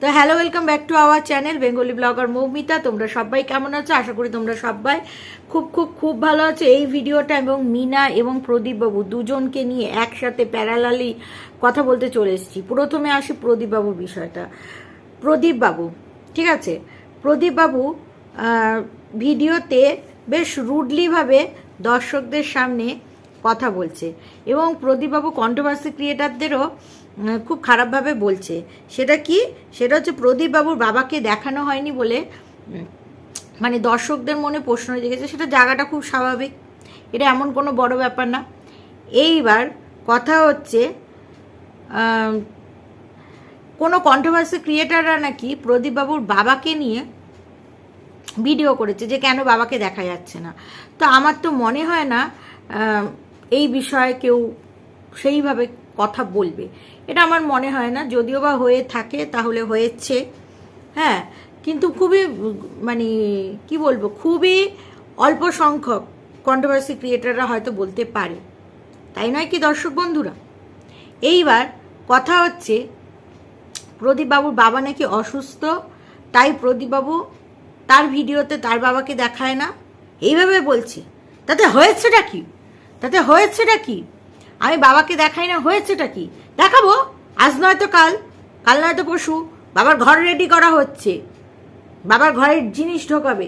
তো hello welcome back to our channel Bengali blogger Moumita তোমরা সবাই কেমন আছো? আশা করি তোমরা সবাই খুব খুব খুব ভালো আছো। এই ভিডিওটা এবং মিনা এবং প্রদীপবাবু দুজনকে নিয়ে একসাথে প্যারালালি কথা বলতে চলে এসেছি। প্রথমে আসি প্রদীপবাবুর বিষয়টা। প্রদীপবাবু ঠিক আছে? প্রদীপবাবু ভিডিওতে বেশ রুডলিভাবে দর্শকদের সামনে কথা বলছে এবং প্রদীপবাবু কন্ট্রোভার্সি ক্রিয়েটারদেরও খুব খারাপভাবে বলছে। সেটা কি? সেটা হচ্ছে প্রদীপবাবুর বাবাকে দেখানো হয়নি বলে মানে দর্শকদের মনে প্রশ্ন জেগেছে। সেটা জায়গাটা খুব স্বাভাবিক। এটা এমন কোনো বড় ব্যাপার না। এইবার কথা হচ্ছে কোনো কন্ট্রোভার্সি ক্রিয়েটাররা নাকি প্রদীপবাবুর বাবাকে নিয়ে ভিডিও করেছে যে কেন বাবাকে দেখা যাচ্ছে না। তো আমার তো মনে হয় না এই বিষয়ে কেউ সেইভাবে কথা বলবে। এটা আমার মনে হয় না। যদিও বা হয়ে থাকে, তাহলে হয়েছে। হ্যাঁ কিন্তু খুবই মানে কি বলব, খুবই অল্প সংখ্যক কন্ট্রোভার্সি ক্রিয়েটাররা হয়তো বলতে পারে। তাই নয় কি, দর্শক বন্ধুরা? এইবার কথা হচ্ছে, প্রদীপবাবুর বাবা নাকি অসুস্থ, তাই প্রদীপবাবু তার ভিডিওতে তার বাবাকে দেখায় না। এইভাবে বলছে। তাতে হয়েছেটা কি? তাতে হয়েছেটা কি? আমি বাবাকে দেখাই না, হয়েছেটা কি? দেখাবো? আজ নয়তো কাল কাল নয়তো পশু বাবার ঘর রেডি করা হচ্ছে। বাবার ঘরের জিনিস ঢোকাবে।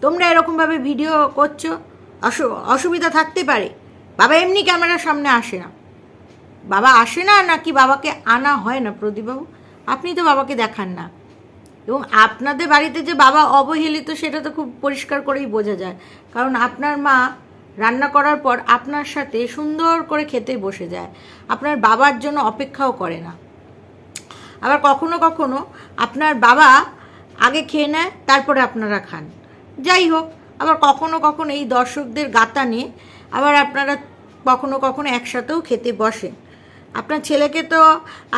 তোমরা এরকমভাবে ভিডিও করছ? অসুবিধা থাকতে পারে। বাবা এমনি ক্যামেরার সামনে আসে না। বাবা আসে না, নাকি বাবাকে আনা হয় না, প্রদীপবাবু? আপনি তো বাবাকে দেখান না। এবং আপনাদের বাড়িতে যে বাবা অবহেলিত, সেটা তো খুব পরিষ্কার করেই বোঝা যায়। কারণ আপনার মা রান্না করার পর আপনার সাথে সুন্দর করে খেতে বসে যায়। আপনার বাবার জন্য অপেক্ষাও করে না। আবার কখনো কখনো আপনার বাবা আগে খেয়ে নেয়, তারপরে আপনারা খান। যাই হোক, আবার কখনো কখনো এই দর্শকদের গাতানে আবার আপনারা কখনো কখনো একসাথেও খেতে বসেন। আপনার ছেলেকে তো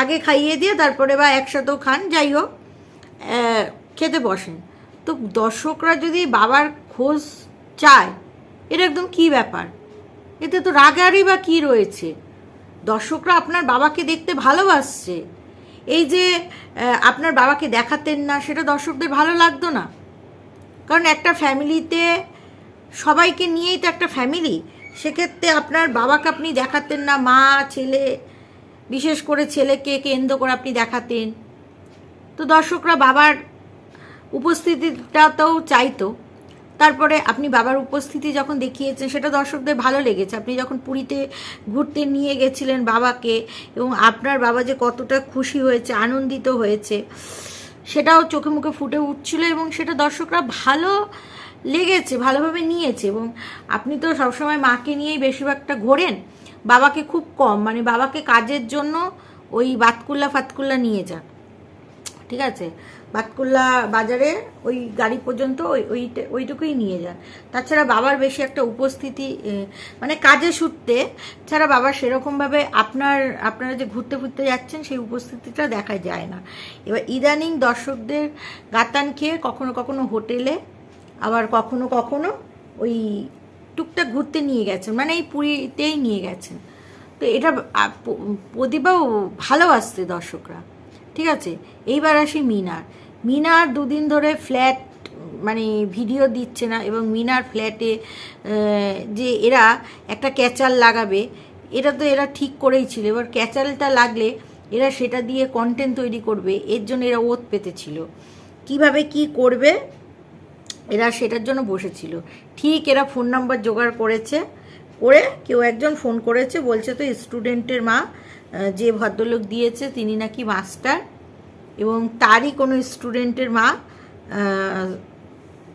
আগে খাইয়ে দিয়ে তারপরে বা একসাথেও খান, যাই হোক খেতে বসেন। তো দর্শকরা যদি বাবার খোঁজ চায় এটা একদম কী ব্যাপার? এতে তো রাগারই বা কী রয়েছে? দর্শকরা আপনার বাবাকে দেখতে ভালোবাসছে। এই যে আপনার বাবাকে দেখাতেন না, সেটা দর্শকদের ভালো লাগতো না। কারণ একটা ফ্যামিলিতে সবাইকে নিয়েই তো একটা ফ্যামিলি। সেক্ষেত্রে আপনার বাবাকে আপনি দেখাতেন না, মা, ছেলে, বিশেষ করে ছেলেকে কেন্দ্র করে আপনি দেখাতেন। তো দর্শকরা বাবার উপস্থিতিটাতেও চাইতো। তারপরে আপনি বাবার উপস্থিতি যখন দেখিয়েছেন, সেটা দর্শকদের ভালো লেগেছে। আপনি যখন পুরীতে ঘুরতে নিয়ে গেছিলেন বাবাকে এবং আপনার বাবা যে কতটা খুশি হয়েছে, আনন্দিত হয়েছে, সেটাও চোখে মুখে ফুটে উঠছিল এবং সেটা দর্শকরা ভালো লেগেছে, ভালোভাবে নিয়েছে এবং আপনি তো সবসময় মাকে নিয়েই বেশিরভাগটা ঘোরেন। বাবাকে খুব কম মানে বাবাকে কাজের জন্য ওই বাতকুল্লা ফাতকুল্লা নিয়ে যান। ঠিক আছে? বাতকুল্লা বাজারে ওই গাড়ি পর্যন্ত ওই ওইটা- ওইটুকুই নিয়ে যান। তাছাড়া বাবার বেশি একটা উপস্থিতি মানে কাজে সূত্রে ছাড়া বাবার সেরকমভাবে আপনার, আপনারা যে ঘুরতে ফুরতে যাচ্ছেন, সেই উপস্থিতিটা দেখা যায় না। এবার ইদানিং দর্শকদের গাতান খেয়ে কখনো কখনো হোটেলে, আবার কখনো কখনো ওই টুকটাক ঘুরতে নিয়ে গেছেন মানে এই পুরীতেই নিয়ে গেছেন। তো এটা প্রদীপাও ভালোবাসতে দর্শকরা। ঠিক আছে? এইবার আসি মিনার। মিনার দুদিন ধরে ফ্ল্যাট মানে ভিডিও দিচ্ছে না এবং মিনার ফ্ল্যাটে যে এরা একটা ক্যাচাল লাগাবে, এটা তো এরা ঠিক করেই ছিল। এবার ক্যাচালটা লাগলে এরা সেটা দিয়ে কন্টেন্ট তৈরি করবে, এর জন্য এরা ওত পেতেছিল। কীভাবে কি করবে, এরা সেটার জন্য বসেছিল। ঠিক এরা ফোন নাম্বার জোগাড় করেছে, করে কেউ একজন ফোন করেছে, বলছে তো স্টুডেন্টের মা যে ভদ্রলোক দিয়েছে, তিনি নাকি মাস্টার এবং তারই কোনো স্টুডেন্টের মা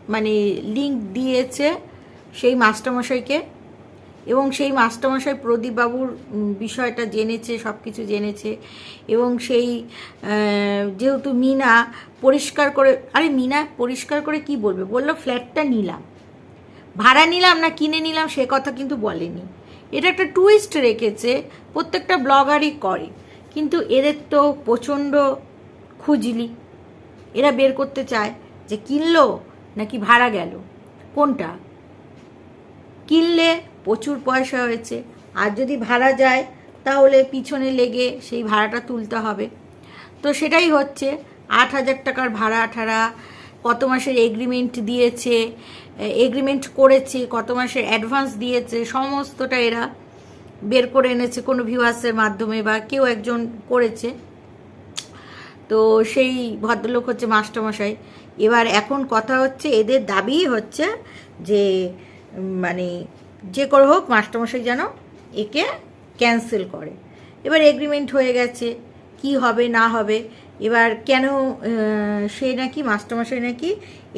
মানে লিঙ্ক দিয়েছে সেই মাস্টারমশাইকে। এবং সেই মাস্টারমশাই প্রদীপবাবুর বিষয়টা জেনেছে সব কিছু জেনেছে। এবং সেই যেহেতু মিনা পরিষ্কার করে, আরে মিনা পরিষ্কার করে কি বলবে? বলল ফ্ল্যাটটা নিলাম। ভাড়া নিলাম না কিনে নিলাম, সে কথা কিন্তু বলেনি। এটা একটা টুইস্ট রেখেছে, প্রত্যেকটা ব্লগারই করে। কিন্তু এদের তো প্রচণ্ড খুঁজলি। এরা বের করতে চায় যে কিনলো নাকি ভাড়া গেল। কোনটা? কিনলে প্রচুর পয়সা হয়েছে। আর যদি ভাড়া যায়, তাহলে পিছনে লেগে সেই ভাড়াটা তুলতে হবে। তো সেটাই হচ্ছে, আট হাজার টাকার ভাড়া ঠাড়া কত মাসের এগ্রিমেন্ট দিয়েছে এগ্রিমেন্ট করেছে, কত মাসের অ্যাডভান্স দিয়েছে, সমস্তটা এরা বের করে এনেছে কোনো ভিউয়ার্সের মাধ্যমে বা কেউ একজন করেছে। তো সেই ভদ্রলোক হচ্ছে মাস্টারমশাই। এবার এখন কথা হচ্ছে, এদের দাবি হচ্ছে যে মানে যে করে হোক মাস্টারমশাই যেন একে ক্যান্সেল করে। এবার এগ্রিমেন্ট হয়ে গেছে, কি হবে না হবে। এবার কেন সে নাকি, মাস্টারমশাই নাকি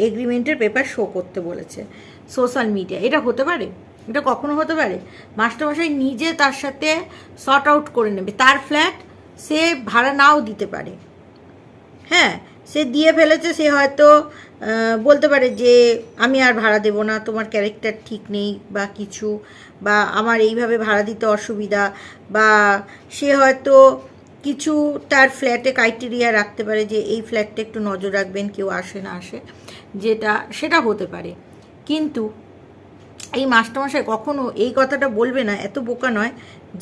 এগ্রিমেন্টের পেপার শো করতে বলেছে সোশ্যাল মিডিয়া এটা হতে পারে? এটা কখনো হতে পারে? মাস্টারমশাই নিজে তার সাথে শর্ট আউট করে নেবে। তার ফ্ল্যাট সে ভাড়া নাও দিতে পারে। হ্যাঁ সে দিয়ে ফেলেছে, সে হয়তো বলতে পারে যে আমি আর ভাড়া দেবো না, তোমার ক্যারেক্টার ঠিক নেই বা কিছু, বা আমার এইভাবে ভাড়া দিতে অসুবিধা, বা সে হয়তো কিছু তার ফ্ল্যাটে ক্রাইটেরিয়া রাখতে পারে যে এই ফ্ল্যাটটা একটু নজর রাখবেন, কেউ আসে না আসে, যেটা, সেটা হতে পারে। কিন্তু এই মাস্টারমশাই কখনো এই কথাটা বলবে না, এত বোকা নয়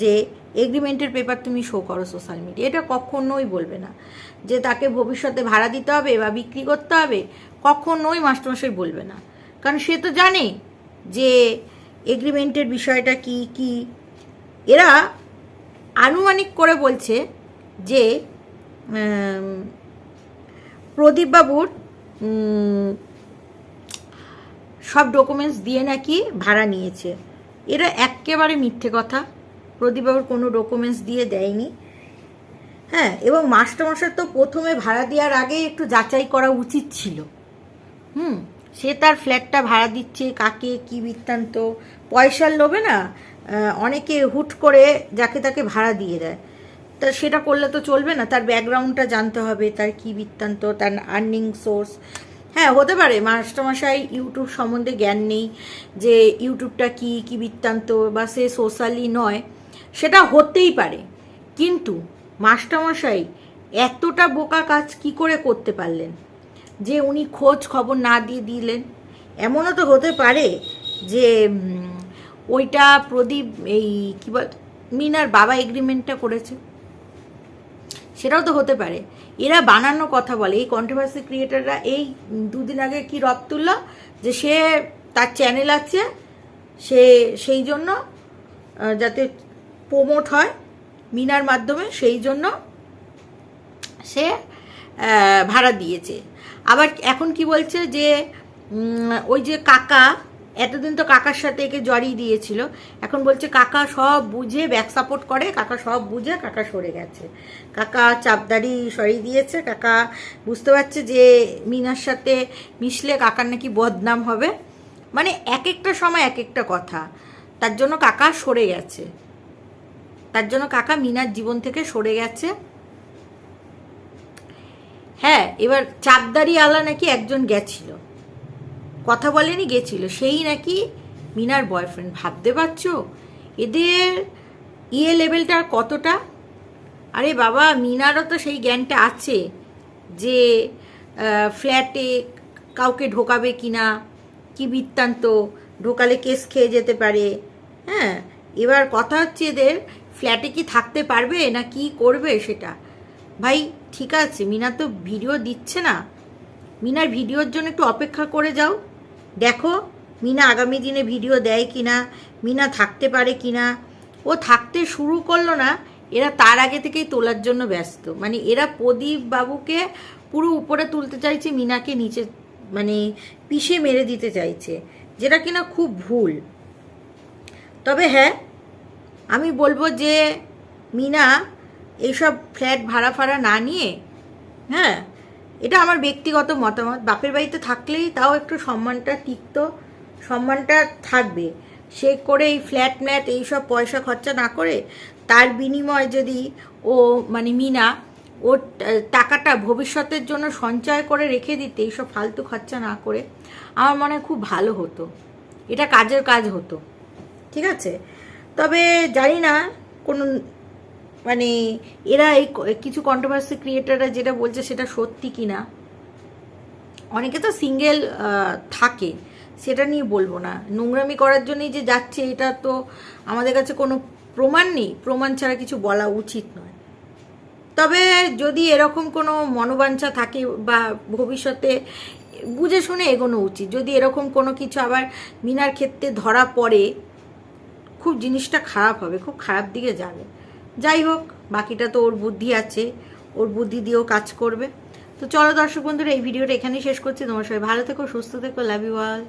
যে এগ্রিমেন্টের পেপার তুমি শো করো সোশ্যাল মিডিয়া এটা কখনোই বলবে না। যে তাকে ভবিষ্যতে ভাড়া দিতে হবে বা বিক্রি করতে হবে, কখনোই মাস্টারমশাই বলবে না। কারণ সে তো জানে যে এগ্রিমেন্টের বিষয়টা কি কি। এরা আনুমানিক করে বলছে যে প্রদীপবাবুর সব ডকুমেন্টস দিয়ে নাকি ভাড়া নিয়েছে। এরা একেবারে মিথ্যে কথা। প্রদীপবাবুর কোনো ডকুমেন্টস দিয়ে দেয়নি। হ্যাঁ এবং মাস্টারমশাই তো প্রথমে ভাড়া দেওয়ার আগে একটু যাচাই করা উচিত ছিল। হুম, সে তার ফ্ল্যাটটা ভাড়া দিচ্ছে, কাকে কি বৃত্তান্ত। পয়সার লোভে না অনেকে হুট করে যাকে তাকে ভাড়া দিয়ে দেয়। তা সেটা করলে তো চলবে না, তার ব্যাকগ্রাউন্ডটা জানতে হবে, তার কি বৃত্তান্ত, তার আর্নিং সোর্স হ্যাঁ হতে পারে, মাস্টারমশাই ইউটিউব সম্বন্ধে জ্ঞান নেই যে ইউটিউবটা কি কি বৃত্তান্ত, বা সে সোশ্যালি নয়। সেটা হতেই পারে। কিন্তু মাস্টারমশাই, এতটা বোকা কাজ কি করে করতে পারলেন? যে উনি খোঁজ খবর না দিয়ে দিলেন? এমনও তো হতে পারে যে ওইটা প্রদীপ এই কী বল, মিনার বাবা এগ্রিমেন্টটা করেছে। সেটাও তো হতে পারে। এরা বানানো কথা বলে। এই কন্ট্রোভার্সি ক্রিয়েটাররা এই দুদিন আগে কি রব তুলল? যে সে তার চ্যানেল আছে, সে, সেই জন্য যাতে প্রমোট হয় মিনার মাধ্যমে, সেই জন্য সে ভাড়া দিয়েছে। আবার এখন কি বলছে যে ওই যে কাকা, এতদিন তো কাকার সাথে একে জড়িয়ে দিয়েছিল, এখন বলছে কাকা সব বুঝে ব্যাক সাপোর্ট করে, কাকা সব বুঝে কাকা সরে গেছে। কাকা চাপদারি সরিয়ে দিয়েছে, কাকা বুঝতে পারছে যে মিনার সাথে মিশলে কাকার নাকি বদনাম হবে। মানে এক একটা সময় এক একটা কথা, তার জন্য কাকা সরে গেছে। তার জন্য কাকা মিনার জীবন থেকে সরে গেছে। হ্যাঁ এবার চাপদারি আলা নাকি একজন গেছিল। কথা বলেনি, গেছিল। সেই নাকি মিনার বয়ফ্রেন্ড ভাবতে পারছ? এদের ইয়ে লেভেলটা কতটা? আরে বাবা, মিনারও তো সেই জ্ঞানটা আছে যে ফ্ল্যাটে কাউকে ঢোকাবে কিনা, কি বৃত্তান্ত, ঢোকালে কেস খেয়ে যেতে পারে। হ্যাঁ এবার কথা হচ্ছে এদের ফ্ল্যাটে কি থাকতে পারবে না কি করবে সেটা? ভাই, ঠিক আছে, মিনা তো ভিডিও দিচ্ছে না। মিনার ভিডিওর জন্য একটু অপেক্ষা করে যাও। দেখো, মিনা আগামী দিনে ভিডিও দেয় কিনা, মিনা থাকতে পারে কিনা। ও থাকতে শুরু করল না, এরা তার আগে থেকেই তোলার জন্য ব্যস্ত। মানে এরা প্রদীপ বাবুকে পুরো উপরে তুলতে চাইছে, মিনাকে নিচে মানে পিষে মেরে দিতে চাইছে, যেটা কিনা খুব ভুল। তবে হ্যাঁ আমি বলব যে, মিনা, এইসব ফ্ল্যাট ভাড়া ফাড়া না নিয়ে হ্যাঁ এটা আমার ব্যক্তিগত মতামত। বাপের বাড়িতে থাকলেই তাও একটু সম্মানটা টিকত, সম্মানটা থাকবে। সে করে এই ফ্ল্যাট ম্ল্যাট এইসব পয়সা খরচা না করে তার বিনিময়ে যদি ও মানে মিনা, ওর টাকাটা ভবিষ্যতের জন্য সঞ্চয় করে রেখে দিতে, এইসব ফালতু খরচা না করে, আমার মনে হয় খুব ভালো হতো। এটা কাজের কাজ হতো। ঠিক আছে? তবে জানি না, কোনো মানে এরা এই কিছু কন্ট্রোভার্সি ক্রিয়েটাররা যেটা বলছে সেটা সত্যি কি না অনেকে তো সিঙ্গেল থাকে, সেটা নিয়ে বলব না। নোংরামি করার জন্যই যে যাচ্ছে, এটা তো আমাদের কাছে কোনো প্রমাণ নেই। প্রমাণ ছাড়া কিছু বলা উচিত নয়। তবে যদি এরকম কোনো মনোবাঞ্ছা থাকে বা ভবিষ্যতে বুঝে শুনে এগোনো উচিত, যদি এরকম কোনো কিছু আবার মিনার ক্ষেত্রে ধরা পড়ে খুব জিনিসটা খারাপ হবে, খুব খারাপ দিকে যাবে। যাই হোক, বাকিটা তো ওর বুদ্ধি আছে, ওর বুদ্ধি দিয়েও কাজ করবে। তো চলো দর্শক বন্ধুরা, এই ভিডিওটা এখানেই শেষ করছি। তোমার সবাই ভালো থেকো, সুস্থ থেকো লাভ ইউ অল